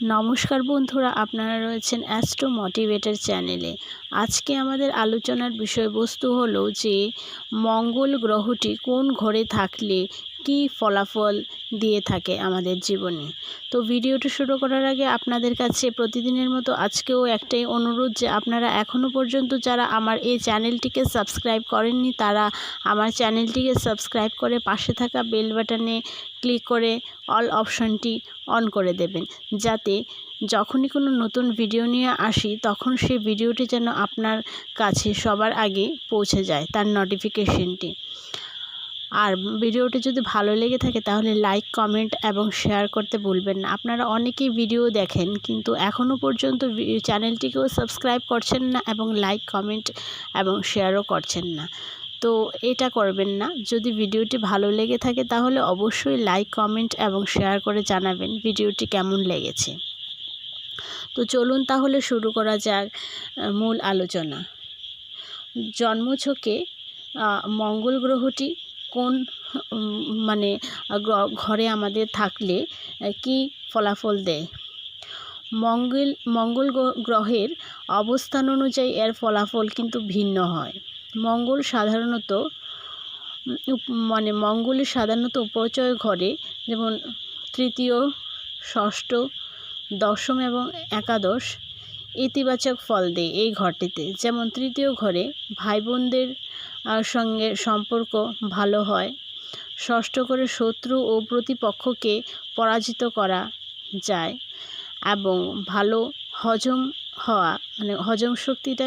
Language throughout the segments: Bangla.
নমস্কার বন্ধুরা, আপনারা রয়েছেন অ্যাস্ট্রো মোটিভেটার চ্যানেলে। আজকে আমাদের আলোচনার বিষয়বস্তু হলো যে, মঙ্গল গ্রহটি কোন ঘরে থাকলে কি ফলাফল দিয়ে থাকে আমাদের জীবনে। তো ভিডিওটি শুরু করার আগে আপনাদের কাছে প্রতিদিনের মতো আজকেও একটাই অনুরোধ যে আপনারা এখনও পর্যন্ত যারা আমার এই চ্যানেলটিকে সাবস্ক্রাইব করেননি, তারা আমার চ্যানেলটিকে সাবস্ক্রাইব করে পাশে থাকা বেল বাটনে ক্লিক করে অল অপশানটি অন করে দেবেন। যাতে যখনই কোনো নতুন ভিডিও নিয়ে আসি, তখন সেই ভিডিওটি যেন আপনার কাছে সবার আগে পৌঁছে যায় তার নোটিফিকেশনটি আর ভিডিওটি যদি ভালো লেগে থাকে তাহলে লাইক কমেন্ট এবং শেয়ার করতে ভুলবেন না। আপনারা অনেকেই ভিডিও দেখেন, কিন্তু এখনও পর্যন্ত চ্যানেলটিকেও সাবস্ক্রাইব করছেন না এবং লাইক কমেন্ট এবং শেয়ারও করছেন না। তো এটা করবেন না। যদি ভিডিওটি ভালো লেগে থাকে তাহলে অবশ্যই লাইক কমেন্ট এবং শেয়ার করে জানাবেন ভিডিওটি কেমন লেগেছে। তো চলুন তাহলে শুরু করা যাক মূল আলোচনা। জন্মছকে মঙ্গল গ্রহটি কোন মানে ঘরে আমাদের থাকলে কি ফলাফল দেয়? মঙ্গল মঙ্গল গ্রহের অবস্থান অনুযায়ী এর ফলাফল কিন্তু ভিন্ন হয়। মঙ্গল সাধারণত মানে মঙ্গলের সাধারণত উপচয় ঘরে, যেমন তৃতীয়, ষষ্ঠ, দশম এবং একাদশ ইতিবাচক ফল দেয় এই ঘরটিতে। যেমন তৃতীয় ঘরে ভাই বোনদের সঙ্গে সম্পর্ক ভালো হয়। ষষ্ঠ করে শত্রু ও প্রতিপক্ষকে পরাজিত করা যায় এবং ভালো হজম হওয়া মানে হজম শক্তিটা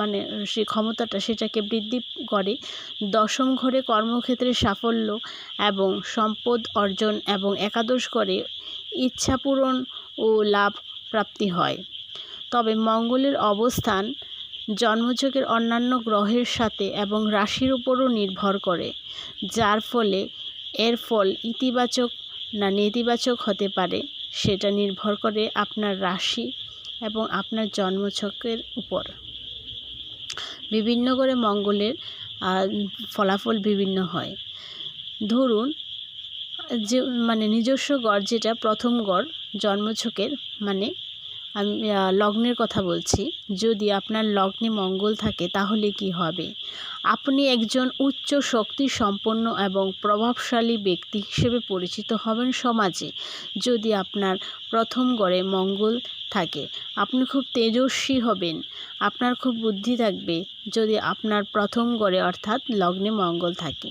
মানে সে ক্ষমতাটা সেটাকে বৃদ্ধি করে। দশম ঘরে কর্মক্ষেত্রে সাফল্য এবং সম্পদ অর্জন এবং একাদশ ঘরে ইচ্ছা পূরণ ও লাভ প্রাপ্তি হয়। তবে মঙ্গলের অবস্থান জন্মযোগের অন্যান্য গ্রহের সাথে এবং রাশির উপরও নির্ভর করে, যার ফলে এর ফল ইতিবাচক না নেতিবাচক হতে পারে, সেটা নির্ভর করে আপনার রাশি এবং আপনার জন্মছকের উপর। বিভিন্ন করে মঙ্গলের ফলাফল বিভিন্ন হয়। ধরুন, যে মানে নিজস্ব গড় যেটা প্রথম গড় জন্মছকের মানে আমি লগ্নের কথা বলছি। যদি আপনার লগ্নে মঙ্গল থাকে, তাহলে কি হবে? আপনি একজন উচ্চ শক্তি সম্পন্ন এবং প্রভাবশালী ব্যক্তি হিসেবে পরিচিত হবেন সমাজে। যদি আপনার প্রথম গড়ে মঙ্গল থাকে, আপনি খুব তেজস্বী হবেন। আপনার খুব বুদ্ধি থাকবে যদি আপনার প্রথম গড়ে অর্থাৎ লগ্নে মঙ্গল থাকে।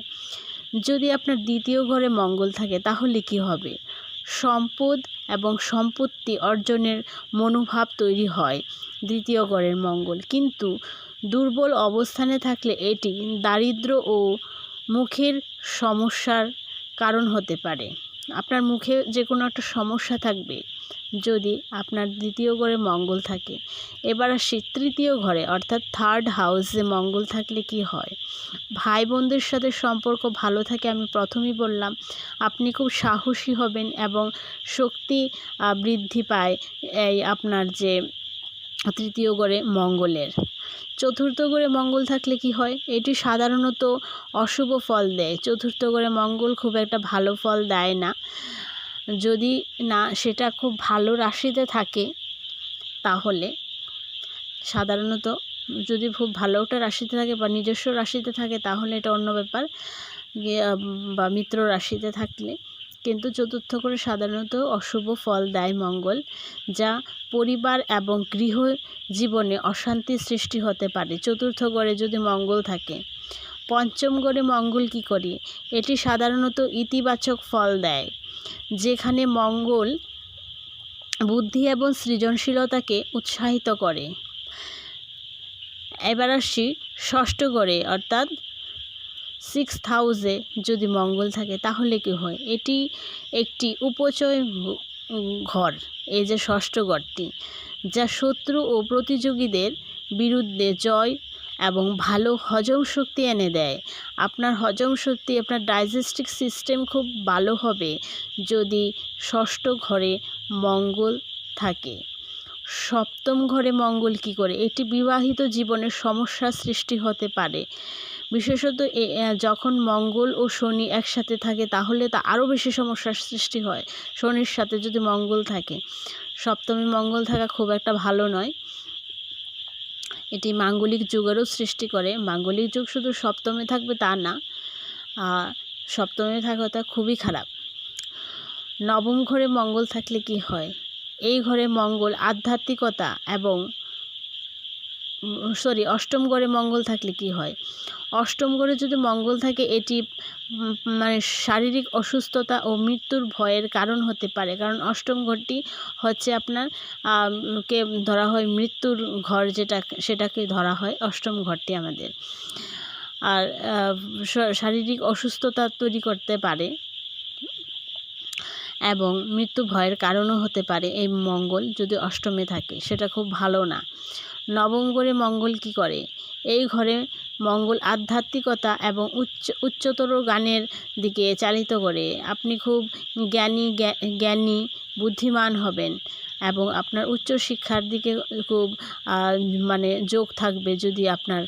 যদি আপনার দ্বিতীয় ঘরে মঙ্গল থাকে, তাহলে কি হবে? সম্পদ এবং সম্পত্তি অর্জনের মনোভাব তৈরি হয়। দ্বিতীয় গড়ের মঙ্গল। কিন্তু দুর্বল অবস্থানে থাকলে এটি দারিদ্র ও মুখের সমস্যার কারণ হতে পারে। আপনার মুখে যে কোনো একটা সমস্যা থাকবে, যদি আপনার দ্বিতীয় ঘরে মঙ্গল থাকে। এবার আসি তৃতীয় ঘরে, অর্থাৎ থার্ড হাউসে মঙ্গল থাকলে কি হয়? ভাই বোনদের সাথে সম্পর্ক ভালো থাকে আমি প্রথমেই বললাম, আপনি খুব সাহসী হবেন এবং শক্তি বৃদ্ধি পায় এই আপনার যে তৃতীয় গড়ে মঙ্গলের। চতুর্থ গড়ে মঙ্গল থাকলে কি হয়? এটি সাধারণত অশুভ ফল দেয়। চতুর্থ গড়ে মঙ্গল খুব একটা ভালো ফল দেয় না। যদি না সেটা খুব ভালো রাশিতে থাকে, তাহলে সাধারণত যদি খুব ভালো একটা রাশিতে থাকে বা নিজস্ব রাশিতে থাকে, তাহলে এটা অন্য ব্যাপার। বা মিত্র রাশিতে থাকলে কিন্তু চতুর্থ করে সাধারণত অশুভ ফল দেয় মঙ্গল, যা পরিবার এবং গৃহ জীবনে অশান্তি সৃষ্টি হতে পারে। চতুর্থ গড়ে যদি মঙ্গল থাকে, পঞ্চম গড়ে মঙ্গল কি করি? এটি সাধারণত ইতিবাচক ফল দেয়, যেখানে মঙ্গল বুদ্ধি এবং সৃজনশীলতাকে উৎসাহিত করে। এবার আসছি ষষ্ঠ গড়ে, অর্থাৎ সিক্স হাউসে যদি মঙ্গল থাকে, তাহলে কি হয়? এটি একটি উপচয় ঘর। এই যে ষষ্ঠ ঘরটি, যা শত্রু ও প্রতিযোগীদের বিরুদ্ধে জয় এবং ভালো হজম শক্তি এনে দেয়। আপনার হজম শক্তি, আপনার ডাইজেস্টিক সিস্টেম খুব ভালো হবে যদি ষষ্ঠ ঘরে মঙ্গল থাকে। সপ্তম ঘরে মঙ্গল কি করে? এটি বিবাহিত জীবনের সমস্যা সৃষ্টি হতে পারে। বিশেষত যখন মঙ্গল ও শনি একসাথে থাকে, তাহলে তা আরও বেশি সমস্যার সৃষ্টি হয়। শনির সাথে যদি মঙ্গল থাকে। সপ্তমী মঙ্গল থাকা খুব একটা ভালো নয়। এটি মাঙ্গলিক যুগেরও সৃষ্টি করে। মাঙ্গলিক যুগ শুধু সপ্তমে থাকবে তা না সপ্তমে থাকাটা খুবই খারাপ। নবম ঘরে মঙ্গল থাকলে কি হয়? এই ঘরে মঙ্গল আধ্যাত্মিকতা এবং সরি, অষ্টম ঘরে মঙ্গল থাকলে কি হয়? অষ্টম ঘরে যদি মঙ্গল থাকে, এটি মানে শারীরিক অসুস্থতা ও মৃত্যুর ভয়ের কারণ হতে পারে। কারণ অষ্টম ঘরটি হচ্ছে আপনার কে ধরা হয় মৃত্যুর ঘর যেটা, সেটাকে ধরা হয় অষ্টম ঘরটি আমাদের। আর শারীরিক অসুস্থতা তৈরি করতে পারে এবং মৃত্যু ভয়ের কারণও হতে পারে এই মঙ্গল যদি অষ্টমে থাকে, সেটা খুব ভালো না। নবম ঘরে মঙ্গল কি করে? এই ঘরে মঙ্গল আধ্যাত্মিকতা এবং উচ্চ, উচ্চতর গানের দিকে চালিত করে। আপনি খুব জ্ঞানী জ্ঞানী, বুদ্ধিমান হবেন। এবং আপনার উচ্চ শিক্ষার দিকে খুব মানে যোগ থাকবে যদি আপনার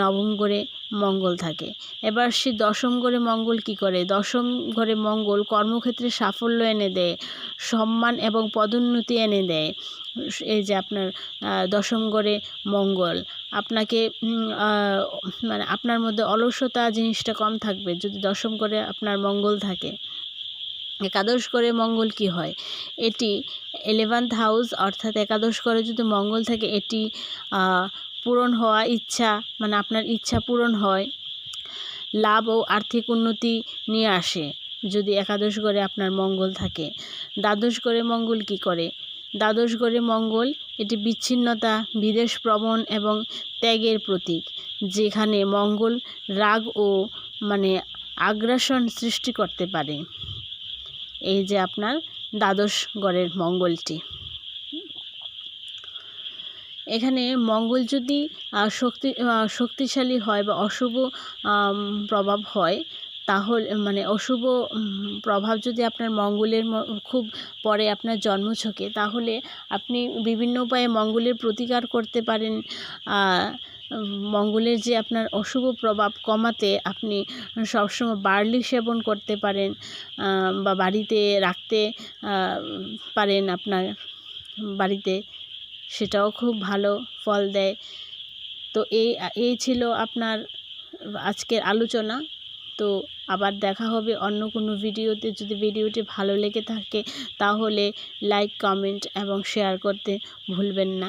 নবম ঘরে মঙ্গল থাকে। এবার সে দশম ঘরে মঙ্গল কি করে? দশম ঘরে মঙ্গল কর্মক্ষেত্রে সাফল্য এনে দেয়, সম্মান এবং পদোন্নতি এনে দেয়। এই যে আপনার দশম ঘরে মঙ্গল, আপনাকে মানে আপনার মধ্যে অলসতা জিনিসটা কম থাকবে যদি দশম ঘরে আপনার মঙ্গল থাকে। একাদশ করে মঙ্গল কি হয়? এটি এলেভেন্থ হাউস অর্থাৎ একাদশ করে যদি মঙ্গল থাকে, এটি পূরণ হওয়া ইচ্ছা মানে আপনার ইচ্ছা পূরণ হয়, লাভ ও আর্থিক উন্নতি নিয়ে আসে যদি একাদশ ঘরে আপনার মঙ্গল থাকে। দ্বাদশ ঘরে মঙ্গল কি করে? দ্বাদশ ঘরে মঙ্গল এটি বিচ্ছিন্নতা, বিদেশ ভ্রমণ এবং ত্যাগের প্রতীক, যেখানে মঙ্গল রাগ ও মানে আগ্রাসন সৃষ্টি করতে পারে। এই যে আপনার দ্বাদশ গড়ের মঙ্গলটি। এখানে মঙ্গল যদি শক্তি শক্তিশালী হয় বা অশুভ প্রভাব হয়, তাহলে মানে অশুভ প্রভাব যদি আপনার মঙ্গলের খুব পরে আপনার জন্মছকে তাহলে আপনি বিভিন্ন উপায়ে মঙ্গলের প্রতিকার করতে পারেন। মঙ্গলের যে আপনার অশুভ প্রভাব কমাতে আপনি সবসময় বার্লি সেবন করতে পারেন বা বাড়িতে রাখতে পারেন আপনার বাড়িতে, সেটাও খুব ভালো ফল দেয়। তো এই এই ছিল আপনার আজকের আলোচনা। তো আবার দেখা হবে অন্য কোনো ভিডিওতে। যদি ভিডিওটি ভালো লেগে থাকে, তাহলে লাইক, কমেন্ট এবং শেয়ার করতে ভুলবেন না।